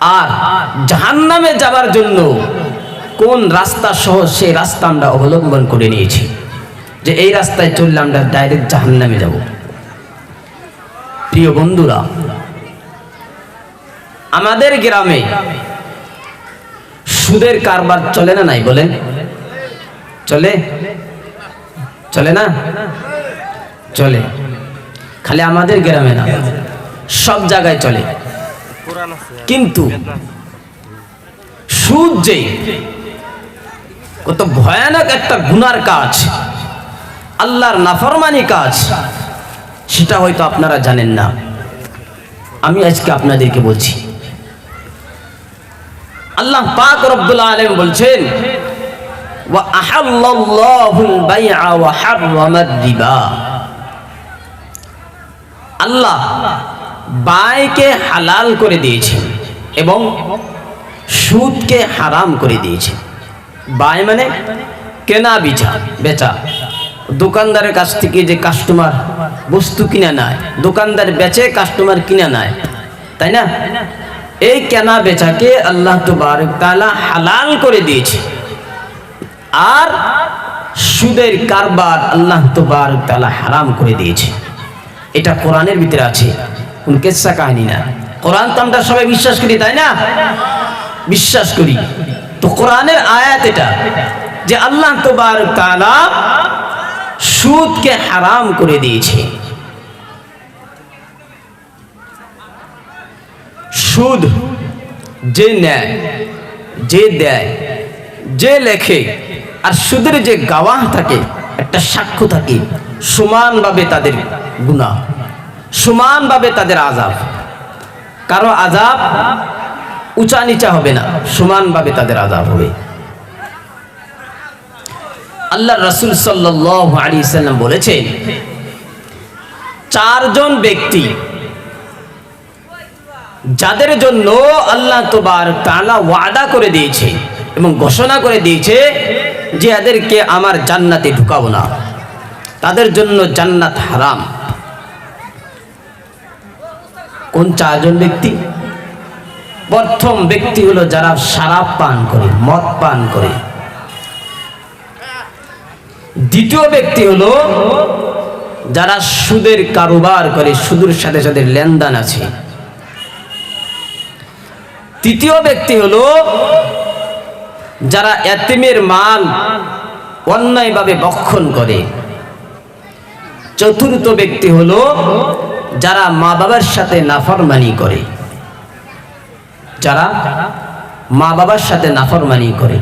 আর জাহান্নামে যাবার জন্য কোন রাস্তা সহ সেই রাস্তা আমরা অবলম্বন করে নিয়েছি? যে এই রাস্তায় চললে আমরা ডাইরেক্ট জাহান্নামে যাব। প্রিয় বন্ধুরা, আমাদের গ্রামে সুদের কারবার চলে না নাই বলেন? চলে? চলে না? চলে। খালি আমাদের গ্রামে না, সব জায়গায় চলে। কিন্তু সুদ যে কত ভয়ানক একটা গুনার কাজ আল্লাহর নাফরমানি কাজ সেটা হয়তো আপনারা জানেন না। আমি আজকে আপনাদেরকে বলছি আল্লাহ পাক রব্বুল আলামিন বলছেন আল্লাহ বাইকে হালাল করে দিয়েছে এবং সুদকে হারাম করে দিয়েছে। বাই মানে কেনা বেচা বেচা। দোকানদারের কাছ থেকে যে কাস্টমার বস্তু কিনে নেয়, দোকানদার বেচে কাস্টমার কিনে নেয়, তাই না? এই কেনা বেচাকে আল্লাহ তাআলা হালাল করে দিয়েছে। আর সুদের কারবার আল্লাহ তাআলা হারাম করে দিয়েছে। এটা কোরআনের ভিতরে আছে। কোন কেসা কাহিনী না। কোরআন তো আমরা সবাই বিশ্বাস করি, তাই না? বিশ্বাস করি। তো কোরআনের আয়াত এটা যে আল্লাহ তুবারক তাআলা সুদকে হারাম করে দিয়েছে। সুদ যে নেয়, যে দেয়, যে লেখে, আর সুদের যে গাওয়াহ থাকে, একটা সাক্ষ্য থাকে, সমানভাবে তাদের গুণা সমানভাবে তাদের আজাব কারও আজাব উঁচা নিচা হবে না, সমানভাবে তাদের আজাব হবে। আল্লাহ রসুল সাল্লাম বলেছেন, চারজন ব্যক্তি যাদের জন্য আল্লাহ তোবার তালা ওয়াদা করে দিয়েছে এবং ঘোষণা করে দিয়েছে যে এদেরকে আমার জান্নাতে ঢুকাবো না। তাদের জন্য জান্নাত হারাম। কোন চারজন ব্যক্তি? প্রথম ব্যক্তি হলো যারা সারাপ পান করে, মদ পান করে। দ্বিতীয় ব্যক্তি হলো যারা সুদের কারোবার করে, সুদের সাথে সাথে লেনদেন আছে। তৃতীয় ব্যক্তি হলো যারা এতিমের মাল অন্যায়ভাবে বক্ষণ করে। চতুর্থ ব্যক্তি হলো যারা মা বাবার সাথে নাফরমানি করে, যারা মা বাবার সাথে নাফরমানি করে।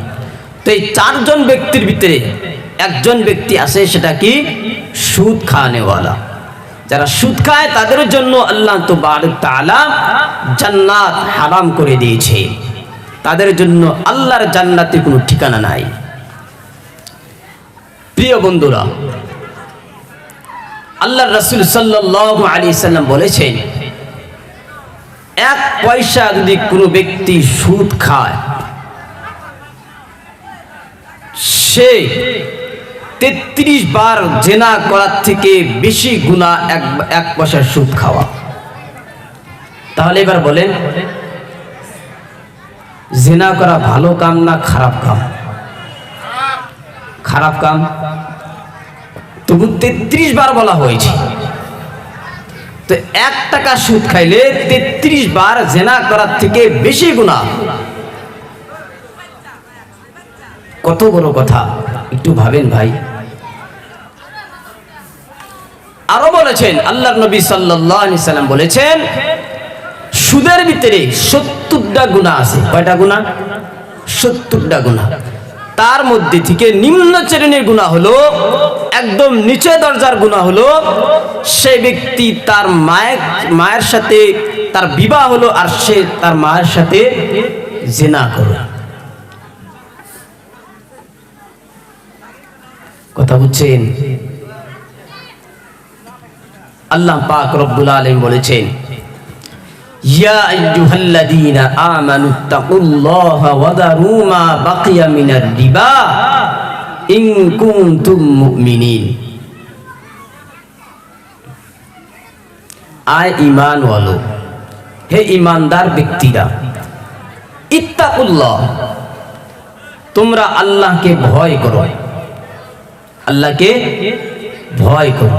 তো এই চারজন ব্যক্তির ভিতরে একজন ব্যক্তি আছে, সেটা কি? সুদ খাওয়ানেওয়ালা। যারা সুদ খায়, তাদের জন্য আল্লাহ তো তাআলা জান্নাত হারাম করে দিয়েছে। তাদের জন্য আল্লাহর জান্নাতে কোনো ঠিকানা নাই। প্রিয় বন্ধুরা আল্লাহ রসুল সাল্লাল্লাহু আলী সাল্লাম বলেছেন, এক পয়সা যদি কোনো ব্যক্তি সুদ খায়, সে তেত্রিশ বার জেনা করার থেকে বেশি গুণা এক এক পয়সার সুদ খাওয়া। তাহলে এবার বলেন, জেনা করা ভালো কাম না খারাপ কাম? খারাপ কাম? তবু তেত্রিশ বার বলা হয়েছে। তো এক টাকা সুদ খাইলে তেত্রিশ বার জেনা করার থেকে বেশি গুণা। কত বড় কথা? একটু ভাবেন ভাই। আরও বলেছেন আল্লাহ নবী সাল্লাম বলেছেন, সুদের ভিতরে সত্তরটা গুণা আছে। কয়টা গুণা? সত্তরটা গুণা। তার মধ্যে থেকে নিম্ন শ্রেণির গুণা হলো, একদম নিচে দরজার গুণা হলো, সে ব্যক্তি তার মায়ের মায়ের সাথে তার বিবাহ হলো আর সে তার মায়ের সাথে জেনা করল। কথা বুঝছেন? আল্লাহ পাক রব্বুল আলামিন বলেছেন ইয়া আইয়ুহাল্লাযীনা আমানুত্তাকুল্লাহা ওয়া দারু মা বাকিয়া মিনার রিবা ইন কুনতুম মুমিনিন। আয় ঈমান ওয়ালো হে ঈমানদার ব্যক্তিরা, ইত্তাকুল্লাহ, তোমরা আল্লাহকে ভয় করো। আল্লাহকে ভয় করো।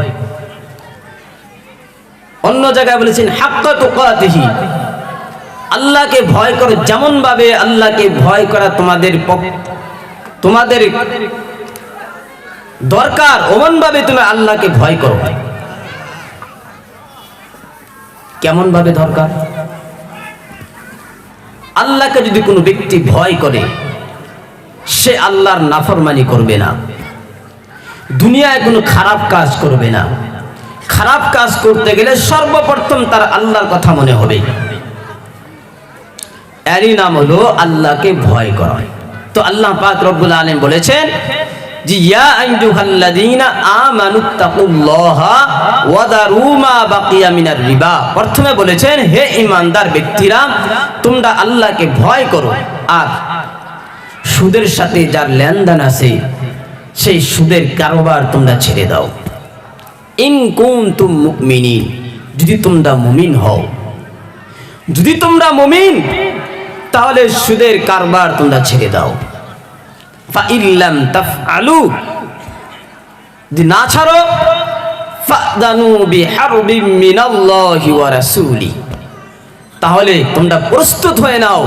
অন্য জায়গায় বলেছেন, হাক্কা আল্লাহকে ভয় করো যেমন ভাবে আল্লাহকে ভয় করা তোমাদের তোমাদের দরকার ওমন ভাবে তুমি আল্লাহকে ভয় করো। কেমন ভাবে দরকার? আল্লাহকে যদি কোনো ব্যক্তি ভয় করে, সে আল্লাহর নাফরমানি করবে না। দুনিয়ায় কোনো খারাপ কাজ করবে না। খারাপ কাজ করতে গেলে সর্বপ্রথম তার আল্লাহর কথা মনে হবে। এরই নাম হলো আল্লাহকে ভয় করা। তো আল্লাহ পাক রব্বুল আলামিন বলেছেন যে, ইয়া আমানুত্তাকুল্লাহা ওয়া বাকিয়া মিনার রিবা। প্রথমে বলেছেন, হে ঈমানদার ব্যক্তিরা, তোমরা আল্লাহকে ভয় করো। আর সুদের সাথে যার লেনদেন আছে, সেই সুদের কারবার তোমরা ছেড়ে দাও। ইন কুনতুম মুমিনিন, যদি তোমরা মুমিন হও। যদি তোমরা মুমিন, তাহলে সুদের কারবার তোমরা ছেড়ে দাও। ফাইল্লাম তাফআলু, যদি না ছাড়ো, ফাদানু বিহারবিম মিনাল্লাহি ওয়া রাসূলি। তাহলে তোমরা প্রস্তুত হয়ে নাও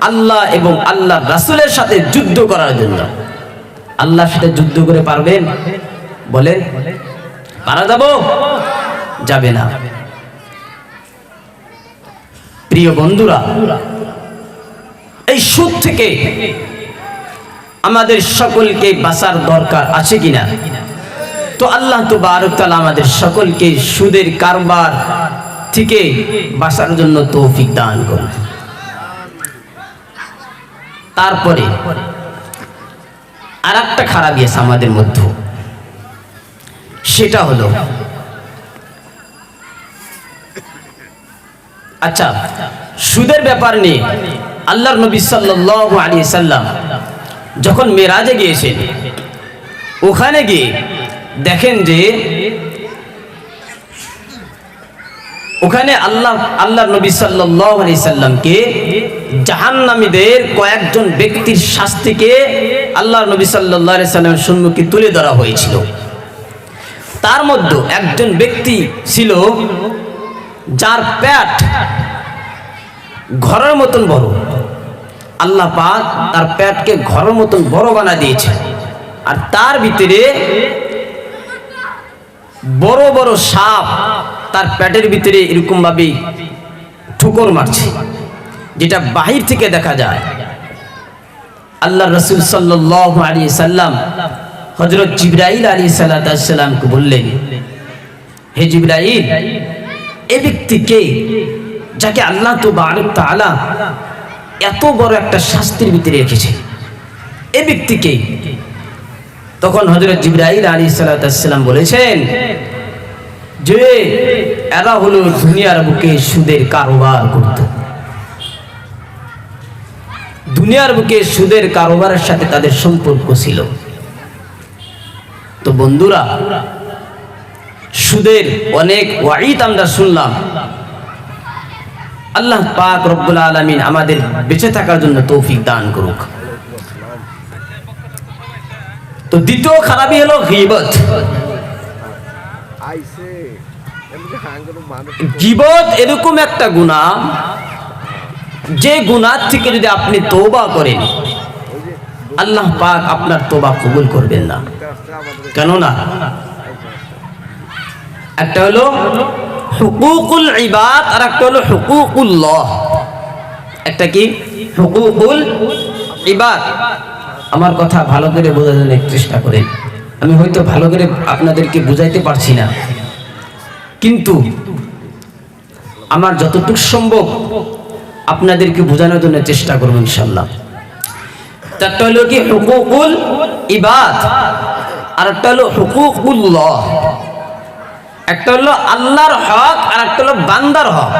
আল্লাহ এবং আল্লাহ রাসূলের সাথে যুদ্ধ করার জন্য। আল্লাহর সাথে যুদ্ধ করে পারবেন? বলেন। পারা যাব? যাবে না। প্রিয় বন্ধুরা, এই সুদ থেকে আমাদের সকলকে বাঁচার দরকার আছে কিনা? তো আল্লাহ তো বারকাল আমাদের সকলকে সুদের কারবার থেকে বাঁচার জন্য তৌফিক দান করুন। তারপরে আর একটা খারাপ আছে আমাদের মধ্যে। সেটা হলো। আচ্ছা সুদের ব্যাপার নিয়ে আল্লাহর নবী সাল্লাল্লাহু আলাইহি সাল্লাম যখন মেরাজে গিয়েছেন, ওখানে গিয়ে দেখেন যে ওখানে আল্লাহ, আল্লাহর নবী সাল্লাল্লাহু আলাইহি সাল্লামকে জাহান্নামীদের কয়েকজন ব্যক্তির শাস্তিকে আল্লাহর নবী আলাইহি সাল্লামের সম্মুখে তুলে ধরা হয়েছিল। তার মধ্যে একজন ব্যক্তি ছিল যার প্যাট ঘরের মতন বড়। আল্লাহ পাক তার প্যাটকে ঘরের মতন বড় বানা দিয়েছে। আর তার ভিতরে বড় বড় সাপ তার প্যাটের ভিতরে এরকম ভাবে ঠুকর মারছে, যেটা বাহির থেকে দেখা যায়। আল্লাহ রসুল সাল্লাহ সাল্লাম হজরত জিব্রাইল আলী সাল্লামকে বললেন, হে জিব্রাইল, এ ব্যক্তিকে যাকে আল্লাহ তো বারক তালা এত বড় একটা শাস্তির ভিতরে রেখেছে? এ ব্যক্তিকে তখন হজরত জিব্রাইল আলী সাল্লাম বলেছেন, যে এরা হলো দুনিয়ার বুকে সুদের কারোবার করত। দুনিয়ার বুকে সুদের কারোবারের সাথে তাদের সম্পর্ক ছিল। বন্ধুরা, সুদের অনেক ওয়াইদ আমরা শুনলাম। আল্লাহ পাক রব্বুল আলমিন আমাদের বেঁচে থাকার জন্য তৌফিক দান করুক। তো দ্বিতীয় খারাপই হলো গিবত। গিবত এরকম একটা গুণা যে গুণার থেকে যদি আপনি তৌবা করেন আল্লাহ পাক আপনার তোবা কবুল করবেন না। কেননা? একটা হলো হুকুকুল ইবাদ আর একটা হলো হুকুকুল্লাহ। একটা কি? হুকুকুল ইবাদ। আমার কথা ভালো করে বোঝার জন্য চেষ্টা করেন। আমি হয়তো ভালো করে আপনাদেরকে বুঝাইতে পারছি না। কিন্তু আমার যতটুকু সম্ভব আপনাদেরকে বোঝানোর জন্য চেষ্টা করব ইনশাল্লাহ একটা হলো কি হুকুকুল ইবাদ আর একটা হলো হুকুকুল্লাহ। একটা হলো আল্লাহর হক আর একটা হলো বান্দার হক।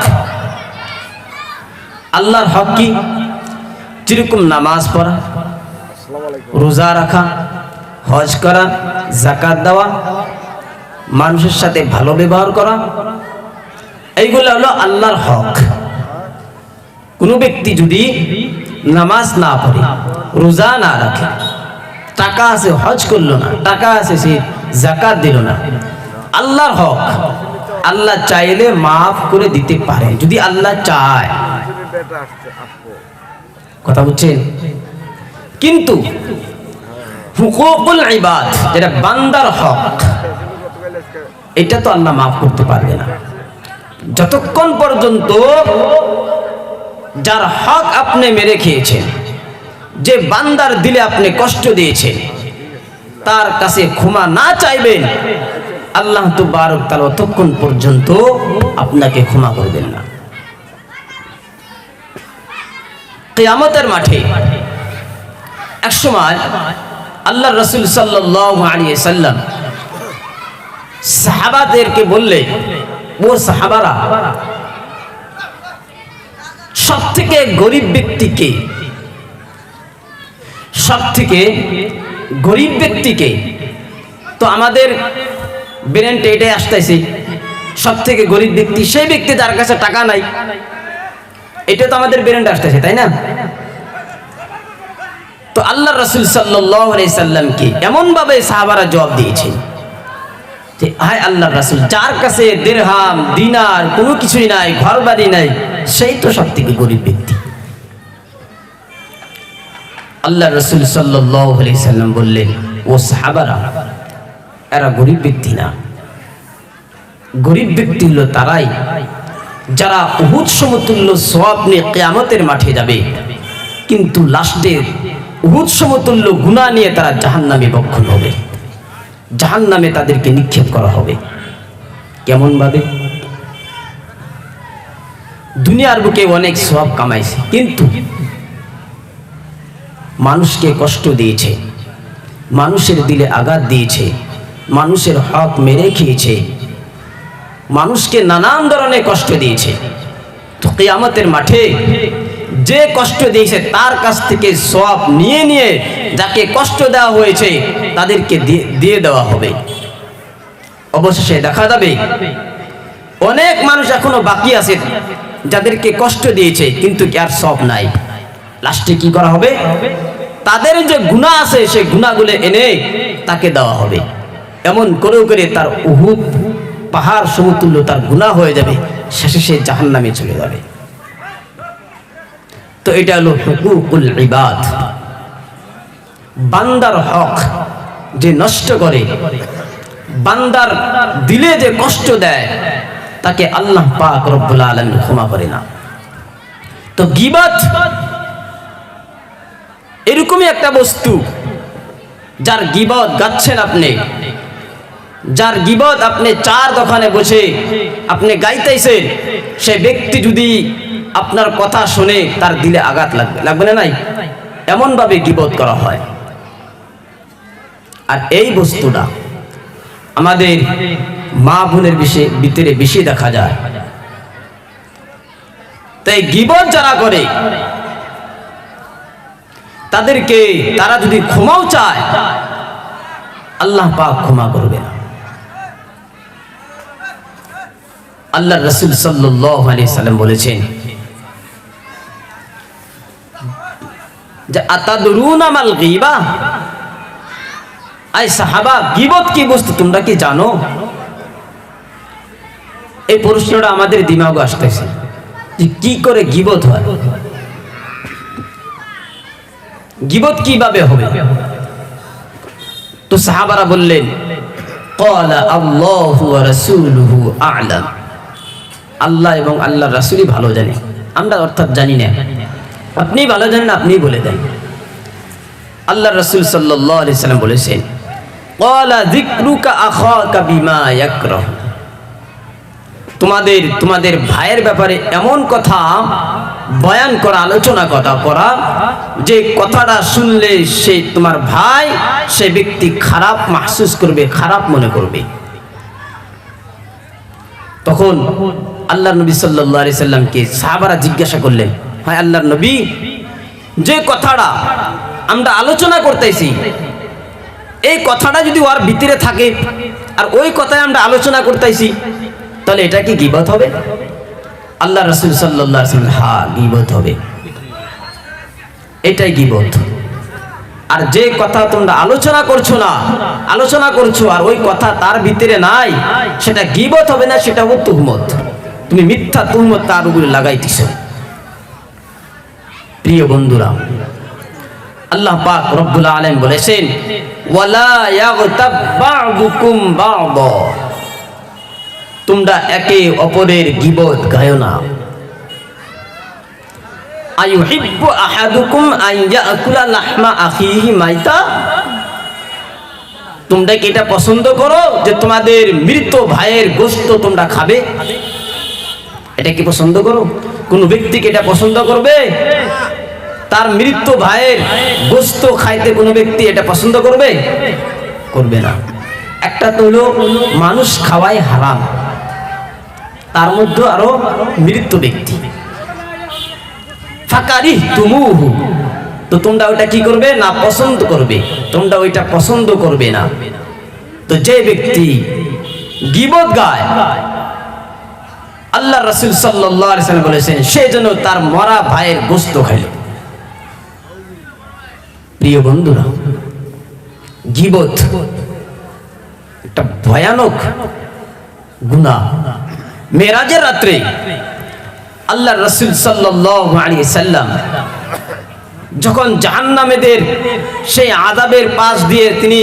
আল্লাহর হক কি? যেরকম নামাজ পড়া, রোজা রাখা, হজ করা জাকাত দেওয়া, মানুষের সাথে ভালো ব্যবহার করা, এইগুলো হলো আল্লাহর হক। কোনো ব্যক্তি যদি নামাজ না পড়ে, রোজা না রাখে। টাকা আছে, হজ করল না, টাকা আছে, সে জাকাত দিল না। আল্লাহর হক, আল্লাহ চাইলে মাফ করে দিতে পারে, যদি আল্লাহ চায়। কথা বুঝছেন? কিন্তু যেটা বান্দার হক, এটা তো আল্লাহ মাফ করতে পারবে না। যতক্ষণ পর্যন্ত যার হক আপনি মেরে খেয়েছেন, যে বান্দার দিলে আপনি কষ্ট দিয়েছেন, তার কাছে ক্ষমা না চাইবেন, আল্লাহ তো বারক তাল অতক্ষণ পর্যন্ত আপনাকে ক্ষমা করবেন না। কেয়ামতের মাঠে এক সময় আল্লাহ রসুল সাল্লাম সাহাবাদেরকে বললে ও সাহাবারা সব থেকে গরিব ব্যক্তিকে সব থেকে গরিব ব্যক্তিকে তো আমাদের ব্রেনটা এটাই আসতেছে সব থেকে গরিব ব্যক্তি সেই ব্যক্তি যার কাছে টাকা নাই। এটা তো আমাদের ব্রেনটা আসতেছে, তাই না? তো আল্লাহ রসুল সাল্লাহ সাল্লামকে এমনভাবে সাহাবারা জবাব দিয়েছেন হায় আল্লাহ রাসুল, যার কাছে দেড়হাম, দিনার কোনো কিছুই নাই ঘর বাড়ি নাই, সেই তো সব থেকে গরিব ব্যক্তি। আল্লাহ রসুল সাল্লাম বললেন, ও সাহাবারা, এরা গরিব ব্যক্তি না। গরিব ব্যক্তি হলো তারাই যারা উহুদ সমতুল্য সব নিয়ে কেয়ামতের মাঠে যাবে। কিন্তু লাস্টে উহুদ সমতুল্য গুণা নিয়ে তারা জাহান্নামে বক্ষণ হবে। জাহান নামে তাদেরকে নিক্ষেপ করা হবে। কেমন ভাবে দুনিয়ার বুকে অনেক সব কামাইছে, কিন্তু মানুষকে কষ্ট দিয়েছে, মানুষের দিলে আঘাত দিয়েছে, মানুষের হক মেরে খেয়েছে, মানুষকে নানান ধরনের কষ্ট দিয়েছে। তো কেয়ামতের মাঠে যে কষ্ট দিয়েছে, তার কাছ থেকে সব নিয়ে নিয়ে যাকে কষ্ট দেওয়া হয়েছে তাদেরকে দিয়ে- দেওয়া হবে। অবশেষে দেখা যাবে, অনেক মানুষ এখনও বাকি আছে যাদেরকে কষ্ট দিয়েছে, কিন্তু আর সব নাই। লাস্টে কি করা হবে? তাদের যে গুণা আছে, সেই গুণাগুলো এনে তাকে দেওয়া হবে। এমন করেও করে তার উহুদ পাহাড় সমতুল্য তার গুণা হয়ে যাবে, শেষে সে জাহান নামে চলে যাবে। তো এটা হলো হুকুকুল ইবাদ। বান্দার হক যে নষ্ট করে, বান্দার দিলে যে কষ্ট দেয়, তাকে আল্লাহ পাক রব্বুল আলামিন ক্ষমা করে না। তো গিবাত এরকমই একটা বস্তু, যার গিবত গাচ্ছেন আপনি, যার গিবত আপনি চার দোকানে বসে আপনি গাইতেছেন, সে ব্যক্তি যদি আপনার কথা শুনে তার দিলে আঘাত লাগবে। লাগবে না নাই? এমনভাবে গিবত করা হয়। আর এই বস্তুটা আমাদের মা বোনের বিষয়ে ভিতরে বেশি দেখা যায়। তাই গিবত যারা করে, তাদেরকে তারা যদি ক্ষমাও চায়, আল্লাহ পাক ক্ষমা করবে না। আল্লাহ রসুল সাল্লাম বলেছেন, যে আতাদরুন আমাল গিবা? আই সাহাবা, গিবত কি বস্তু তোমরা কি জানো? এই প্রশ্নটা আমাদের দিমাগ আসতেছে যে কি করে গিবত হয়? গিবত কীভাবে হবে? তো সাহাবারা বললেন আল্লাহ এবং আল্লাহ রাসুলই ভালো জানে। আমরা অর্থাৎ জানি না। আপনি ভালো জানেন আপনি বলে দেন। আল্লাহ রসুল সাল্লাহ আলি সাল্লাম বলেছেন তোমাদের তোমাদের ভাইয়ের ব্যাপারে এমন কথা, বয়ান করা, আলোচনা কথা করা, যে কথাটা শুনলে সে তোমার ভাই, সে ব্যক্তি খারাপ, মাহসুস করবে, খারাপ মনে করবে। তখন আল্লাহ নবী সাল্লি সাল্লামকে সাহাবারা জিজ্ঞাসা করলেন হ্যাঁ আল্লাহ নবী, যে কথাটা আমরা আলোচনা করতেছি এই কথাটা যদি ওর ভিতরে থাকে, আর ওই কথায় আমরা আলোচনা করতেছি, তাহলে এটা কি গিবত হবে? আল্লাহ রসুল সাল্লাহ হা গিবত হবে। এটাই গিবত। আর যে কথা তোমরা আলোচনা করছ না, আলোচনা করছ, আর ওই কথা তার ভিতরে নাই, সেটা গিবত হবে না, সেটা হবে তুহমত। তুমি মিথ্যা তুহমত তার উপরে লাগাইতেছ। প্রিয় বন্ধুরা আল্লাহ পাক রব্বুল আলামিন বলেছেন তোমরা একে অপরের গিবত গায়ো না। আয়ুহিব্বু মাইতা? তোমরা কি এটা পছন্দ করো যে তোমাদের মৃত ভাইয়ের গোশত তোমরা খাবে? এটা কি পছন্দ করো? কোন ব্যক্তি কি এটা পছন্দ করবে? তার মৃত ভাইয়ের গোশত খাইতে কোনো ব্যক্তি এটা পছন্দ করবে? করবে না। একটা তো হলো মানুষ খাওয়াই হারাম। তার মধ্যে আরও মৃত ব্যক্তি। ফাকারি তুমুহু তো তোমরা ওটা কি করবে? না, পছন্দ করবে। তোমরা ওইটা পছন্দ করবে না। তো যে ব্যক্তি গিবত গায় আল্লাহ রসুল সাল্লাম বলেছেন, সে যেন তার মরা ভাইয়ের গোস্ত খাইল। প্রিয় বন্ধুরা, গিবত একটা ভয়ানক গুণা মেরাজের রাত্রে আল্লাহ রসুল সাল্লি সাল্লাম যখন জাহান্নামেদের সেই আদাবের পাশ দিয়ে তিনি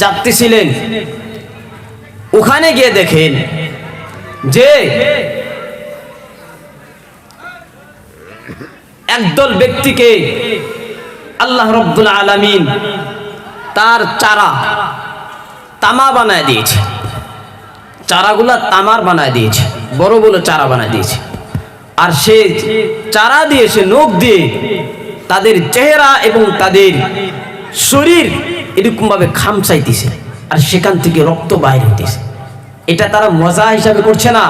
যাত্রীছিলেন, ওখানে গিয়ে দেখেন যে একদল ব্যক্তিকে আল্লাহ রব্দুল আলমিন তার চারা তামা বানায় দিয়েছে। চারাগুলা তামার বানায় দিয়েছে, বড় বড় চারা বানায় দিয়েছে। আর সে চারা দিয়ে, সে নখ দিয়ে তাদের চেহারা এবং তাদের শরীর এরকম ভাবে খামচাইতেছে আর সেখান থেকে রক্ত বাইর হইতেছে। এটা তারা মজা হিসাবে করছে না,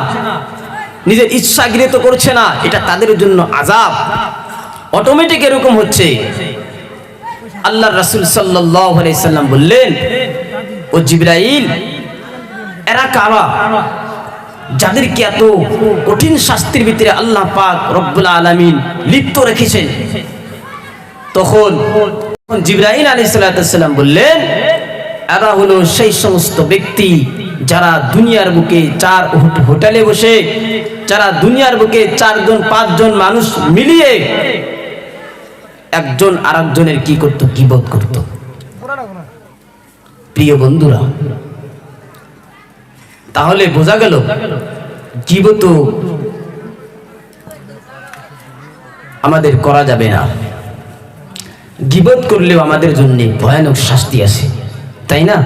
নিজের ইচ্ছা গৃহীত করছে না, এটা তাদের জন্য আজাব অটোমেটিক এরকম হচ্ছে। আল্লাহ রাসুল সাল্লাম বললেন, ও জিব্রাইল, এরা কারা? যাদেরকে এত কঠিন শাস্তির ভিতরে আল্লাহ পাক রব্বুল আলমিন লিপ্ত রেখেছেন? তখন জিব্রাহিম আলী সাল্লাম বললেন, এরা হলো সেই সমস্ত ব্যক্তি যারা দুনিয়ার বুকে চার হোটেলে বসে, যারা দুনিয়ার বুকে চারজন, পাঁচজন মানুষ মিলিয়ে একজন আর একজনের কি করত কিবোধ করত? প্রিয় বন্ধুরা, তাহলে বোঝা গেল জীবত আমাদের করা যাবে না। গিবত করলেও আমাদের জন্য ভয়ানক শাস্তি আছে, তাই না?